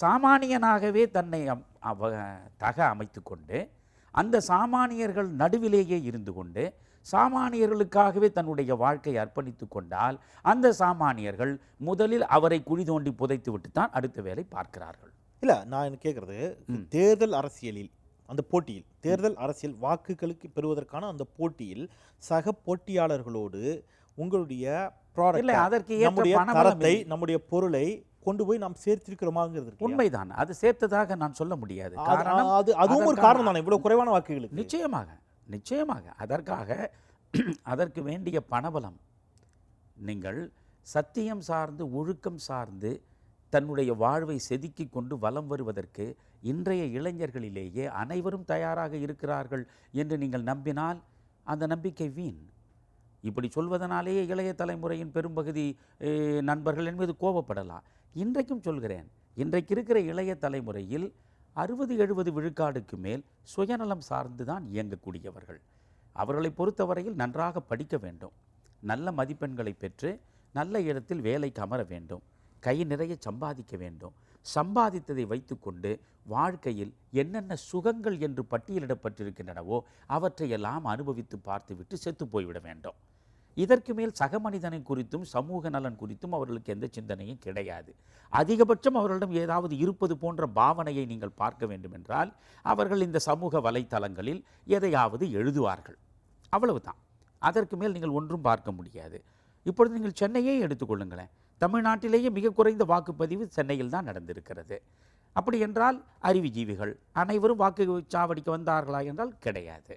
சாமானியனாகவே தன்னை தக அமைத்து கொண்டு அந்த சாமானியர்கள் நடுவிலேயே இருந்து கொண்டு சாமானியர்களுக்காகவே தன்னுடைய வாழ்க்கையை அர்ப்பணித்து கொண்டால் அந்த சாமானியர்கள் முதலில் அவரை குழி தோண்டி புதைத்து விட்டு தான் அடுத்த வேலை பார்க்கிறார்கள். இல்ல நான் கேட்கறது தேர்தல் அரசியலில் அந்த போட்டியில் தேர்தல் அரசியல் வாக்குகளுக்கு பெறுவதற்கான அந்த போட்டியில் சக போட்டியாளர்களோடு உங்களுடைய ப்ராடக்ட் இல்லை அதற்கு நம்முடைய தரத்தை. நம்முடைய பொருளை கொண்டு போய் நாம் சேர்த்திருக்கிறோமாங்கிறது? உண்மைதான். அது சேர்த்ததாக நான் சொல்ல முடியாது. காரணம் அது அதுவும் ஒரு காரணம் தானே இவ்வளவு குறைவான வாக்குகளுக்கு. நிச்சயமாக நிச்சயமாக. அதற்காக அதற்கு வேண்டிய பணபலம். நீங்கள் சத்தியம் சார்ந்து ஒழுக்கம் சார்ந்து தன்னுடைய வாழ்வை செதுக்கி கொண்டு வலம் வருவதற்கு இன்றைய இளைஞர்களிலேயே அனைவரும் தயாராக இருக்கிறார்கள் என்று நீங்கள் நம்பினால் அந்த நம்பிக்கை வீண். இப்படி சொல்வதனாலேயே இளைய தலைமுறையின் பெரும்பகுதி நண்பர்கள் என்பது கோபப்படலாம். இன்றைக்கும் சொல்கிறேன் இன்றைக்கு இருக்கிற இளைய தலைமுறையில் அறுபது எழுபது விழுக்காடுக்கு மேல் சுயநலம் சார்ந்து தான் இயங்கக்கூடியவர்கள். அவர்களை பொறுத்தவரையில் நன்றாக படிக்க வேண்டும். நல்ல மதிப்பெண்களை பெற்று நல்ல இடத்தில் வேலைக்கு அமர வேண்டும். கை நிறைய சம்பாதிக்க வேண்டும். சம்பாதித்ததை வைத்துக்கொண்டு வாழ்க்கையில் என்னென்ன சுகங்கள் என்று பட்டியலிடப்பட்டிருக்கின்றனவோ அவற்றையெல்லாம் அனுபவித்து பார்த்துவிட்டு செத்து போய்விட வேண்டும். இதற்கு மேல் சக மனிதனை குறித்தும் சமூக நலன் குறித்தும் அவர்களுக்கு எந்த சிந்தனையும் கிடையாது. அதிகபட்சம் அவர்களிடம் ஏதாவது இருப்பது போன்ற பாவனையை நீங்கள் பார்க்க வேண்டுமென்றால் அவர்கள் இந்த சமூக வலைத்தளங்களில் எதையாவது எழுதுவார்கள். அவ்வளவுதான். அதற்கு மேல் நீங்கள் ஒன்றும் பார்க்க முடியாது. இப்பொழுது நீங்கள் சென்னையே எடுத்துக்கொள்ளுங்களேன் தமிழ்நாட்டிலேயே மிக குறைந்த வாக்குப்பதிவு சென்னையில் தான் நடந்திருக்கிறது. அப்படி என்றால் அறிவுஜீவிகள் அனைவரும் வாக்கு சாவடிக்க வந்தார்களா என்றால் கிடையாது.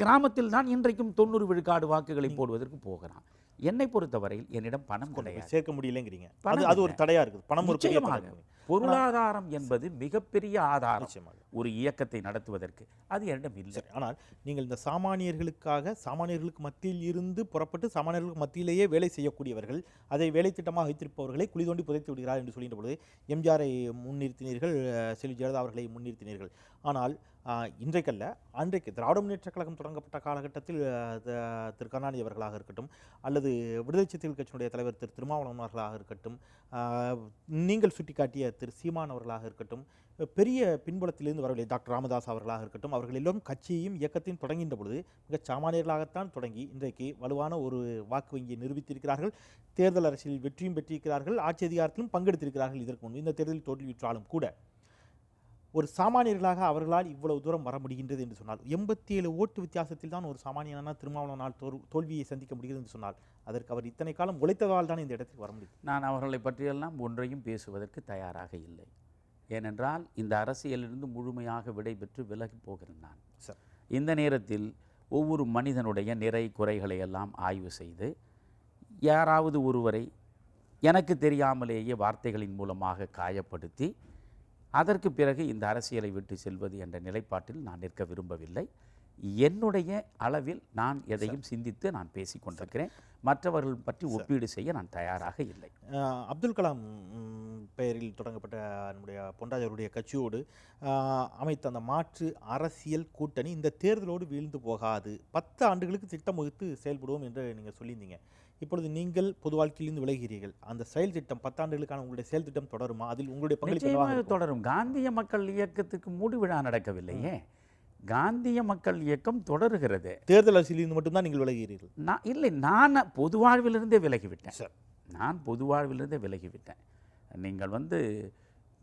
கிராமத்தில் தான் இன்றைக்கும் தொண்ணூறு விழுக்காடு வாக்குகளை போடுவதற்கு போகிறான். என்னை பொறுத்தவரையில் என்னிடம் பணம் கிடையாது. சேர்க்க முடியலங்கிறீங்க. அது ஒரு. தடையா இருக்குது. பணம் ஒரு நிச்சயமாக. பொருளாதாரம் என்பது மிகப்பெரிய ஆதாரம். ஒரு இயக்கத்தை நடத்துவதற்கு. அது என்னிடம் இல்லை. ஆனால் நீங்கள் இந்த சாமானியர்களுக்காக சாமானியர்களுக்கு மத்தியில் இருந்து புறப்பட்டு சாமானியர்களுக்கு மத்தியிலேயே வேலை செய்யக்கூடியவர்கள் அதை வேலை திட்டமாக வைத்திருப்பவர்களை குழி தோண்டி புதைத்து விடுகிறார் என்று சொல்கின்ற பொழுது எம்ஜிஆரை முன்னிறுத்தினீர்கள் செல்வி ஜெயலலிதா அவர்களை முன்னிறுத்தினீர்கள். ஆனால் இன்றைக்கல்ல அன்றைக்கு திராவிட முன்னேற்ற கழகம் தொடங்கப்பட்ட காலகட்டத்தில் திரு கருணாநிதி அவர்களாக இருக்கட்டும் அல்லது விடுதலை சிறுத்தைகள் கட்சியினுடைய தலைவர் திரு திருமாவளவன் அவர்களாக இருக்கட்டும் நீங்கள் சுட்டிக்காட்டிய திரு சீமான் அவர்களாக இருக்கட்டும் பெரிய பின்புலத்திலிருந்து வரவில்லை டாக்டர் ராமதாஸ் அவர்களாக இருக்கட்டும் அவர்கள் எல்லோரும் கட்சியையும் இயக்கத்தையும் தொடங்கின்ற பொழுது மிகச் சாமானியர்களாகத்தான் தொடங்கி இன்றைக்கு வலுவான ஒரு வாக்கு வங்கியை நிரூபித்திருக்கிறார்கள் தேர்தல் அரசியலில் வெற்றியும் பெற்றிருக்கிறார்கள் ஆட்சி அதிகாரத்திலும் பங்கெடுத்திருக்கிறார்கள் இதற்கு முன்பு. இந்த தேர்தலில் தோல்வியுற்றாலும் கூட ஒரு சாமானியர்களாக அவர்களால் இவ்வளவு தூரம் வர முடிகின்றது என்று சொன்னால் எண்பத்தி ஏழு ஓட்டு வித்தியாசத்தில் தான் ஒரு சாமானியனான திருமாவளவனால் தோல் தோல்வியை சந்திக்க முடிகிறது என்று சொன்னால் அதற்கு அவர் இத்தனை காலம் உழைத்ததால் தான் இந்த இடத்துக்கு வர முடியும் நான் அவர்களை பற்றியெல்லாம் ஒன்றையும் பேசுவதற்கு தயாராக இல்லை. ஏனென்றால் இந்த அரசியலிருந்து முழுமையாக விடைபெற்று விலகி போகிறேன் நான் சார் இந்த நேரத்தில் ஒவ்வொரு மனிதனுடைய நிறை குறைகளை எல்லாம் ஆய்வு செய்து யாராவது ஒருவரை எனக்கு தெரியாமலேயே வார்த்தைகளின் மூலமாக காயப்படுத்தி அதற்கு பிறகு இந்த அரசியலை விட்டு செல்வது என்ற நிலைப்பாட்டில் நான் நிற்க விரும்பவில்லை. என்னுடைய அளவில் நான் எதையும் சிந்தித்து நான் பேசிக் கொண்டிருக்கிறேன். மற்றவர்கள் பற்றி ஒப்பீடு செய்ய நான் தயாராக இல்லை. அப்துல் கலாம் பெயரில் தொடங்கப்பட்ட நம்முடைய பொன்ராஜருடைய கட்சியோடு அமைத்த அந்த மாற்று அரசியல் கூட்டணி இந்த தேர்தலோடு வீழ்ந்து போகாது. பத்து ஆண்டுகளுக்கு திட்டம் வகுத்து செயல்படுவோம் என்று நீங்கள் சொல்லியிருந்தீங்க. இப்பொழுது நீங்கள் பொது வாழ்க்கையிலிருந்து விலகிறீர்கள் அந்த செயல் திட்டம் பத்தாண்டுகளுக்கான உங்களுடைய செயல் திட்டம் தொடருமா? அதில் உங்களுடைய பங்களிப்பு? தொடரும். காந்திய மக்கள் இயக்கத்துக்கு மூடு விழா நடக்கவில்லையே. காந்திய மக்கள் இயக்கம் தொடருகிறது. தேர்தல் அரசியலிருந்து மட்டும்தான் நீங்கள் விலகிறீர்கள் நான் இல்லை நான் பொது வாழ்விலிருந்தே விலகிவிட்டேன். சார். நான் பொது வாழ்விலிருந்தே விலகிவிட்டேன். நீங்கள் வந்து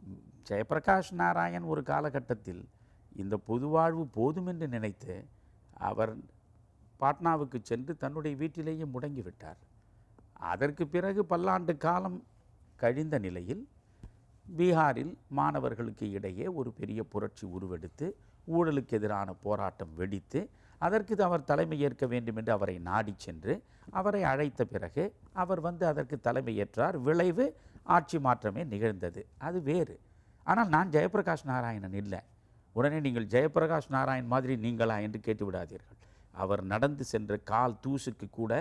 ம், ஜெயப்பிரகாஷ் நாராயண் ஒரு காலகட்டத்தில் இந்த பொது வாழ்வு போதும் என்று நினைத்து அவர் பாட்னாவுக்கு சென்று தன்னுடைய வீட்டிலேயே முடங்கிவிட்டார். அதற்கு பிறகு பல்லாண்டு காலம் கழிந்த நிலையில் பீகாரில் மாணவர்களுக்கு இடையே ஒரு பெரிய புரட்சி உருவெடுத்து ஊழலுக்கு எதிரான போராட்டம் வெடித்து அதற்கு அவர் தலைமை ஏற்க வேண்டும் என்று அவரை நாடிச் சென்று அவரை அழைத்த பிறகு அவர் வந்து அதற்கு தலைமை ஏற்றார். விளைவு ஆட்சி மாற்றமே நிகழ்ந்தது. அது வேறு. ஆனால் நான் ஜெயப்பிரகாஷ் நாராயணன் இல்லை. உடனே நீங்கள் ஜெயபிரகாஷ் நாராயண் மாதிரி நீங்களா என்று கேட்டு விடாதீர்கள் அவர் நடந்து சென்ற கால் தூசுக்கு கூட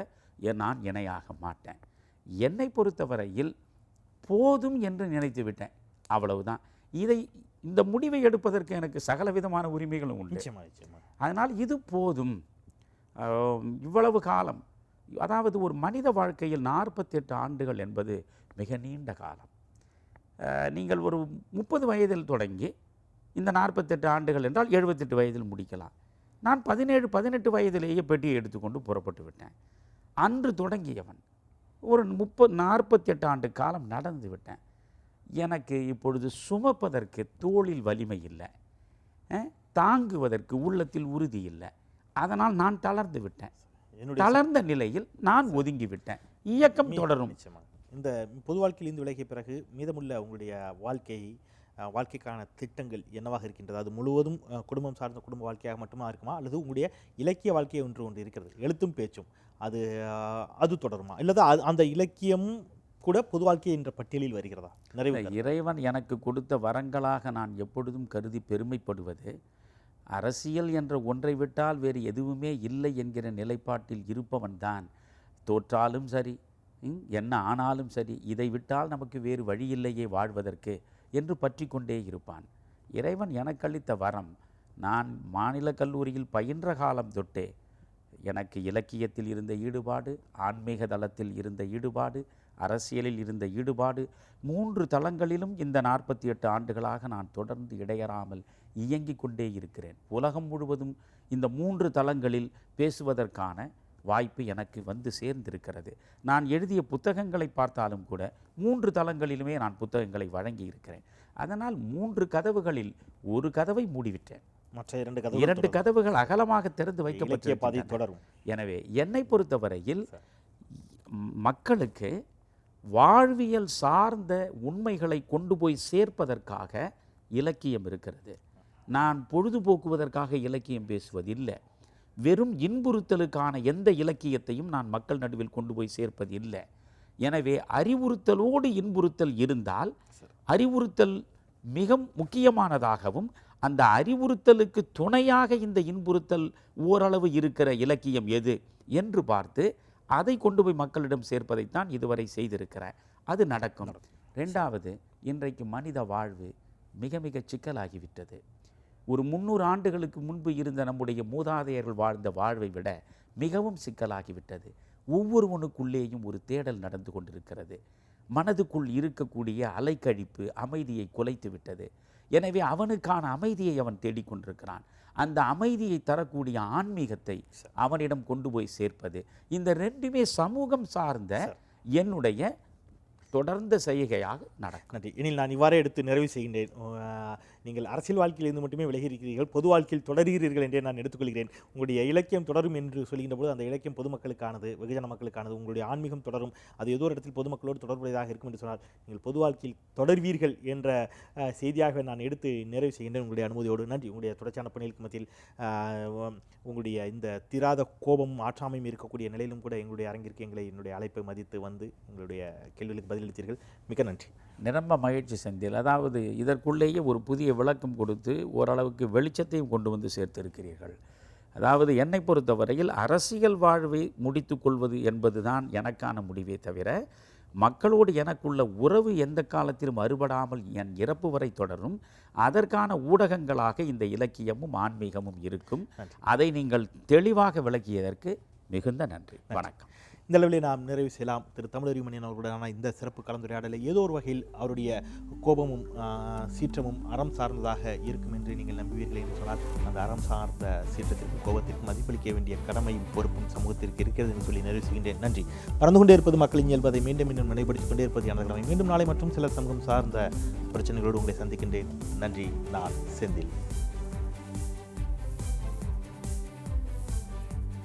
நான் இணையாக மாட்டேன். என்னை பொறுத்தவரையில் போதும் என்று நினைத்து விட்டேன். அவ்வளவுதான். இதை இந்த முடிவை எடுப்பதற்கு எனக்கு சகல விதமான உரிமைகளும் உண்டு. அதனால் இது போதும். இவ்வளவு காலம். அதாவது ஒரு மனித வாழ்க்கையில் நாற்பத்தெட்டு ஆண்டுகள் என்பது மிக நீண்ட காலம். நீங்கள் ஒரு முப்பது வயதில் தொடங்கி இந்த நாற்பத்தெட்டு ஆண்டுகள் என்றால் எழுபத்தெட்டு வயதில் முடிக்கலாம். நான் பதினேழு பதினெட்டு வயதிலேயே பெட்டியை எடுத்துக்கொண்டு புறப்பட்டு விட்டேன். அன்று தொடங்கியவன். ஒரு முப்பது நாற்பத்தி எட்டு ஆண்டு காலம் நடந்து விட்டேன். எனக்கு இப்பொழுது சுமப்பதற்கு தோளில் வலிமை இல்லை. தாங்குவதற்கு உள்ளத்தில் உறுதி இல்லை. அதனால் நான் தளர்ந்து விட்டேன். தளர்ந்த நிலையில் நான் ஒதுங்கி விட்டேன். இயக்கம் தொடரும். இந்த பொது வாழ்க்கையில் இருந்து விலகிய பிறகு மீதமுள்ள உங்களுடைய வாழ்க்கை அஹ், வாழ்க்கைக்கான திட்டங்கள் என்னவாக இருக்கின்றது? அது முழுவதும் குடும்பம் சார்ந்த குடும்ப வாழ்க்கையாக மட்டுமா இருக்குமா? அல்லது உங்களுடைய இலக்கிய வாழ்க்கை ஒன்று ஒன்று இருக்கிறது. எழுத்தும் பேச்சும். அது அது தொடருமா? இல்லது அது- அந்த இலக்கியம் கூட பொது வாழ்க்கை என்ற பட்டியலில் வருகிறதா? நிறைவு இறைவன் எனக்கு கொடுத்த வரங்களாக நான் எப்பொழுதும் கருதி பெருமைப்படுவது அரசியல் என்ற ஒன்றை விட்டால் வேறு எதுவுமே இல்லை என்கிற நிலைப்பாட்டில் இருப்பவன்தான் தோற்றாலும் சரி என்ன ஆனாலும் சரி இதை விட்டால் நமக்கு வேறு வழி இல்லையே வாழ்வதற்கு. என்று பற்றி கொண்டே இருப்பான். இறைவன் எனக்கு அளித்த வரம் நான் மாநில கல்லூரியில் பயின்ற காலம் தொட்டே எனக்கு இலக்கியத்தில் இருந்த ஈடுபாடு ஆன்மீக தளத்தில் இருந்த ஈடுபாடு அரசியலில் இருந்த ஈடுபாடு மூன்று தளங்களிலும் இந்த நாற்பத்தி எட்டு ஆண்டுகளாக நான் தொடர்ந்து இடையறாமல் இயங்கிக் கொண்டே இருக்கிறேன். உலகம் முழுவதும் இந்த மூன்று தளங்களில் பேசுவதற்கான வாய்ப்பு எனக்கு வந்து சேர்ந்திருக்கிறது. நான் எழுதிய புத்தகங்களை பார்த்தாலும் கூட மூன்று தளங்களிலுமே நான் புத்தகங்களை வழங்கி இருக்கிறேன் அதனால் மூன்று கதவுகளில் ஒரு கதவை மூடிவிட்டேன். மற்ற இரண்டு கதை இரண்டு கதவுகள் அகலமாக திறந்து வைக்கப்பட்டிருக்கின்றன. தொடரும். எனவே என்னை பொறுத்தவரையில் மக்களுக்கு வாழ்வியல் சார்ந்த உண்மைகளை கொண்டு போய் சேர்ப்பதற்காக இலக்கியம் இருக்கிறது. நான் பொழுதுபோக்குவதற்காக இலக்கியம் பேசுவதில்லை. வெறும் இன்புறுத்தலுக்கான எந்த இலக்கியத்தையும் நான் மக்கள் நடுவில் கொண்டு போய் சேர்ப்பது இல்லை. எனவே அறிவுறுத்தலோடு இன்புறுத்தல் இருந்தால். அறிவுறுத்தல் மிக முக்கியமானதாகவும் அந்த அறிவுறுத்தலுக்கு துணையாக இந்த இன்புறுத்தல் ஓரளவு இருக்கிற இலக்கியம் எது என்று பார்த்து அதை கொண்டு போய் மக்களிடம் சேர்ப்பதைத்தான் இதுவரை செய்திருக்கிறேன் அது நடக்கும். ரெண்டாவது இன்றைக்கு மனித வாழ்வு மிக மிக சிக்கலாகிவிட்டது. ஒரு முந்நூறு ஆண்டுகளுக்கு முன்பு இருந்த நம்முடைய மூதாதையர்கள் வாழ்ந்த வாழ்வை விட மிகவும் சிக்கலாகிவிட்டது. ஒவ்வொருவனுக்குள்ளேயும் ஒரு தேடல் நடந்து கொண்டிருக்கிறது. மனதுக்குள் இருக்கக்கூடிய அலைக்கழிப்பு அமைதியை குலைத்து விட்டது. எனவே அவனுக்கான அமைதியை அவன் தேடிக்கொண்டிருக்கிறான் அந்த அமைதியை தரக்கூடிய ஆன்மீகத்தை அவனிடம் கொண்டு போய் சேர்ப்பது. இந்த ரெண்டுமே சமூகம் சார்ந்த என்னுடைய தொடர்ந்த செய்கையாக நடக்கும். நன்றி. எனில் நான் இவ்வாறே எடுத்து நிறைவு செய்கின்றேன். நீங்கள் அரசியல் வாழ்க்கையிலிருந்து மட்டுமே விலகி இருக்கிறீர்கள் பொது வாழ்க்கையில் தொடர்கிறீர்கள் என்றே நான் எடுத்துக்கொள்கிறேன். உங்களுடைய இலக்கியம் தொடரும் என்று சொல்கின்ற போது அந்த இலக்கியம் பொதுமக்களுக்கானது வெகுஜன மக்களுக்கானது உங்களுடைய ஆன்மீகம் தொடரும். அது ஏதோ ஒரு இடத்தில் பொதுமக்களோடு தொடர்புடையதாக இருக்கும் என்று சொன்னால் நீங்கள் பொது வாழ்க்கையில் தொடர்வீர்கள் என்ற செய்தியாக நான் எடுத்து நிறைவு செய்கின்றேன் உங்களுடைய அனுமதியோடு. நன்றி. உங்களுடைய தொடர்ச்சியான பணிகளுக்கு மத்தியில் உங்களுடைய இந்த திராத கோபமும் ஆற்றாமையும் இருக்கக்கூடிய நிலையிலும் கூட எங்களுடைய அரங்கிற்கு எங்களை என்னுடைய அழைப்பை மதித்து வந்து உங்களுடைய கேள்விகளுக்கு பதிலளித்தீர்கள். மிக நன்றி. நிரம்ப மகிழ்ச்சி செந்தில். அதாவது இதற்குள்ளேயே ஒரு புதிய விளக்கம் கொடுத்து ஓரளவுக்கு வெளிச்சத்தையும் கொண்டு வந்து சேர்த்திருக்கிறீர்கள். அதாவது என்னை பொறுத்தவரையில் அரசியல் வாழ்வை முடித்து கொள்வது என்பதுதான் எனக்கான முடிவே தவிர மக்களோடு எனக்குள்ள உறவு எந்த காலத்திலும் அறுபடாமல் என் இறப்பு வரை தொடரும். அதற்கான ஊடகங்களாக இந்த இலக்கியமும் ஆன்மீகமும் இருக்கும். அதை நீங்கள் தெளிவாக விளக்கியதற்கு மிகுந்த நன்றி. வணக்கம். இந்த அளவில் நாம் நிறைவு செய்யலாம். திரு தமிழறிமணியன் அவர்களுடனான இந்த சிறப்பு கலந்துரையாடலை ஏதோ ஒரு வகையில் அவருடைய கோபமும் சீற்றமும் அறம் சார்ந்ததாக இருக்கும் என்று நீங்கள் நம்புவீர்கள் என்று சொன்னால் அந்த அறம் சார்ந்த சீற்றத்திற்கும் கோபத்திற்கும் மதிப்பளிக்க வேண்டிய கடமையும் பொறுப்பும் சமூகத்திற்கு இருக்கிறது என்று சொல்லி நிறைவு செய்கின்றேன். நன்றி. பறந்து கொண்டே இருப்பது மக்களின் இயல்பதை மீண்டும் மீண்டும் நினைப்படுத்திக் கொண்டே இருப்பது எனது கடமை. மீண்டும் நாளை மற்றும் சில சமூகம் சார்ந்த பிரச்சனைகளோடு உங்களை சந்திக்கின்றேன். நன்றி. நான் செந்தில்.